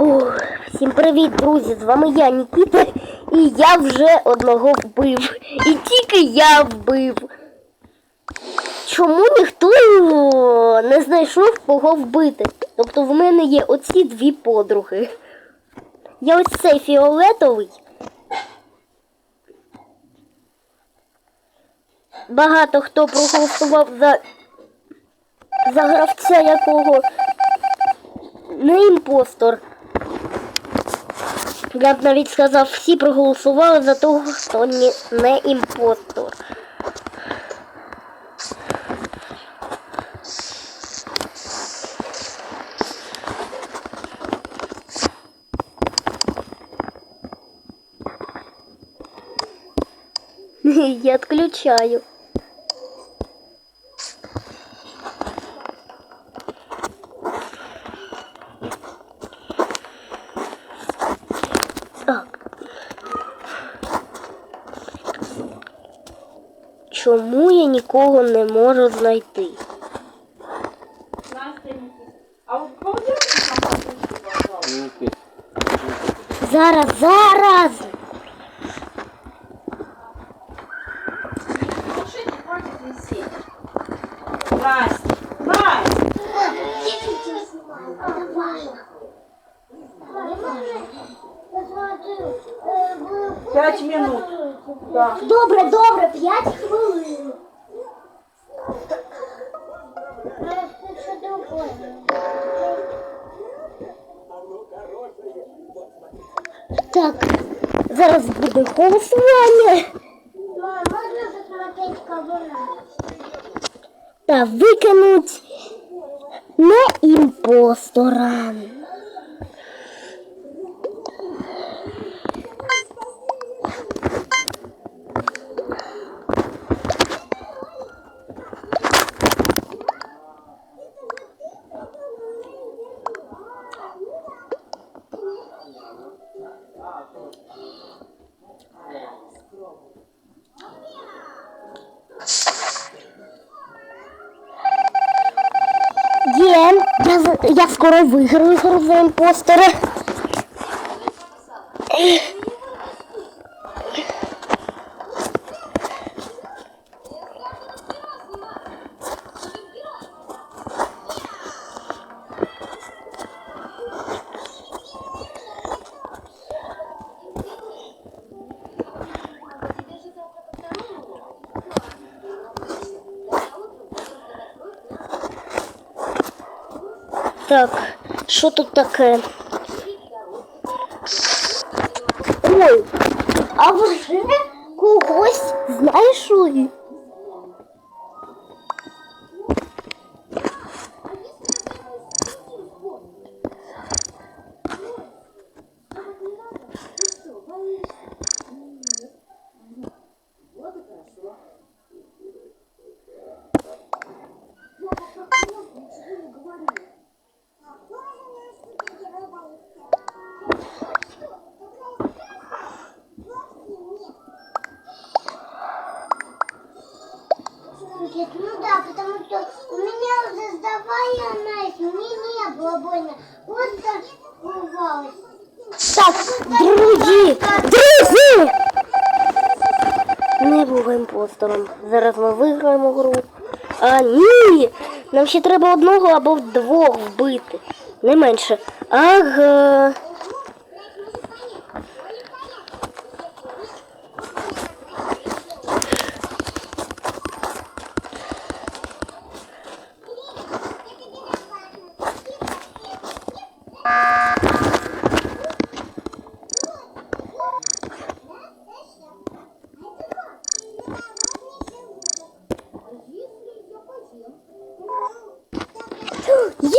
Ух, всім привіт, друзі! З вами я, Нікіта, і я вже одного вбив. І тільки я вбив. Чому ніхто не знайшов кого вбити? Тобто в мене є оці дві подруги. Я ось цей фіолетовий. Багато хто проголосував за, за гравця якого не імпостор. Я б навіть сказав, всі проголосували за того, хто не, імпостор. Я отключаю. Чому я нікого не можу знайти? Зараз, зараз! Пять минут. Да. Добре, добре, 5 хвилин. Так, зараз буде голосування. Та викинуть не імпостора. Я, я скоро виграю гру за імпостера. Так, що тут таке? Ой, а вже когось знайшли. Друзі, друзі! Не був імпостером. Зараз ми виграємо гру. А ні! Нам ще треба одного або двох вбити. Не менше. Ага.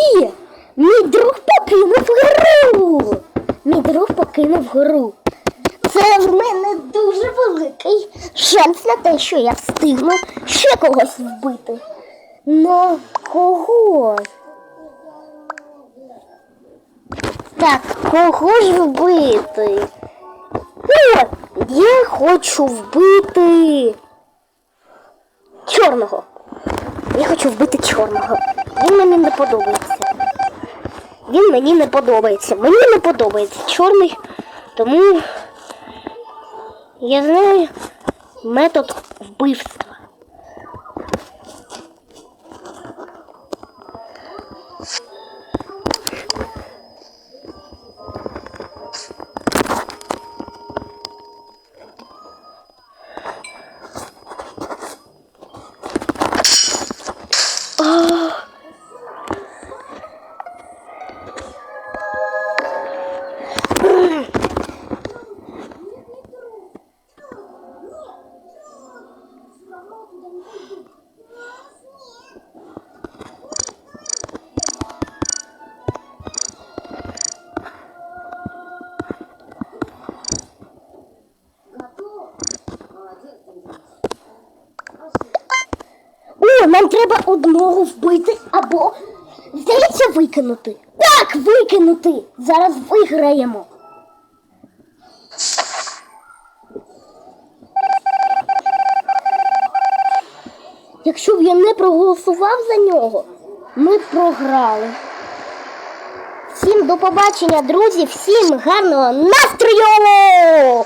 Є! Мій друг покинув гру! Мій друг покинув гру. Це в мене дуже великий шанс на те, що я встигну ще когось вбити. Ну, кого? Так, кого ж вбити? О, я хочу вбити чорного. Я хочу вбити чорного. Він мені не подобається. Він мені не подобається. Мені не подобається чорний, тому я знаю метод вбивства. Треба одного вбити або, здається, викинути. Так, викинути. Зараз виграємо. Якщо б я не проголосував за нього, ми б програли. Всім до побачення, друзі, всім гарного настрою!